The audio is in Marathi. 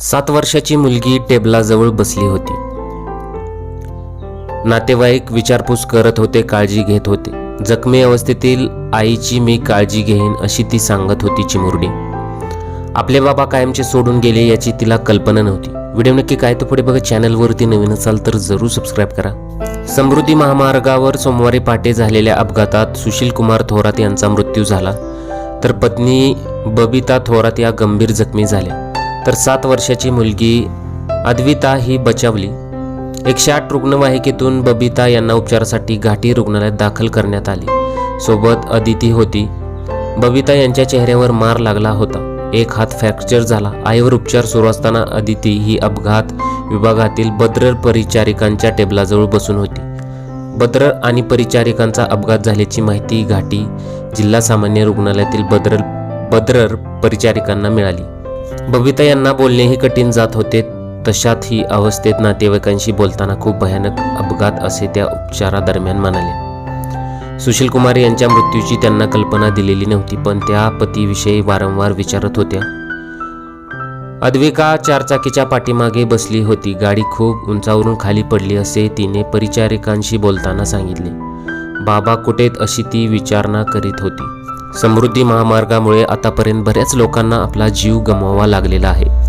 सात वर्षाची मुलगी टेबलाजवळ बसली होती. नातेवाईक विचारपूस करत होते काळजी घेत होते. जखमी अवस्थेतील आईची मी काळजी घेईन अशी ती सांगत होती चिमुरडी. आपले बाबा कायमचे सोडून गेले याची तिला कल्पना नव्हती. व्हिडिओ नक्की काय तर पुढे बघा चॅनलवरती नवीन असाल तर जरूर सबस्क्राईब करा. समृद्धी महामार्गावर सोमवारी पहाटे झालेल्या अपघातात सुशील कुमार थोरात यांचा मृत्यू झाला. तर पत्नी बबिता थोरात या गंभीर जखमी झाल्या. तर सात वर्षाची मुलगी अद्विता ही बचावली. एकशे आठ रुग्णवाहिकेतून बबिता यांना उपचारासाठी घाटी रुग्णालयात दाखल करण्यात आली. सोबत अदिती होती. बबिता यांच्या चेहऱ्यावर मार लागला होता. एक हात फ्रॅक्चर झाला. आईवर उपचार सुरू असताना अदिती ही अपघात विभागातील बद्रर परिचारिकांच्या टेबलाजवळ बसून होती. बद्रर आणि परिचारिकांचा अपघात झाल्याची माहिती घाटी जिल्हा सामान्य रुग्णालयातील बद्रर बद्रर परिचारिकांना मिळाली. बबिता यांना बोलणेही कठीण जात होते. तशात ही अवस्थेत नातेवाईकांशी बोलताना खूप भयानक अपघात असे त्या उपचारादरम्यान म्हणाले. सुशील कुमार यांच्या मृत्यूची त्यांना कल्पना दिलेली नव्हती पण त्या पतीविषयी वारंवार विचारत होत्या. अद्विका चारचाकीच्या पाठीमागे बसली होती. गाडी खूप उंचावरून खाली पडली असे तिने परिचारिकांशी बोलताना सांगितले. बाबा कुठेत अशी ती विचारणा करीत होती. समृद्धी महामार्गामुळे आतापर्यंत बऱ्याच लोकांना आपला जीव गमवावा लागलेला आहे.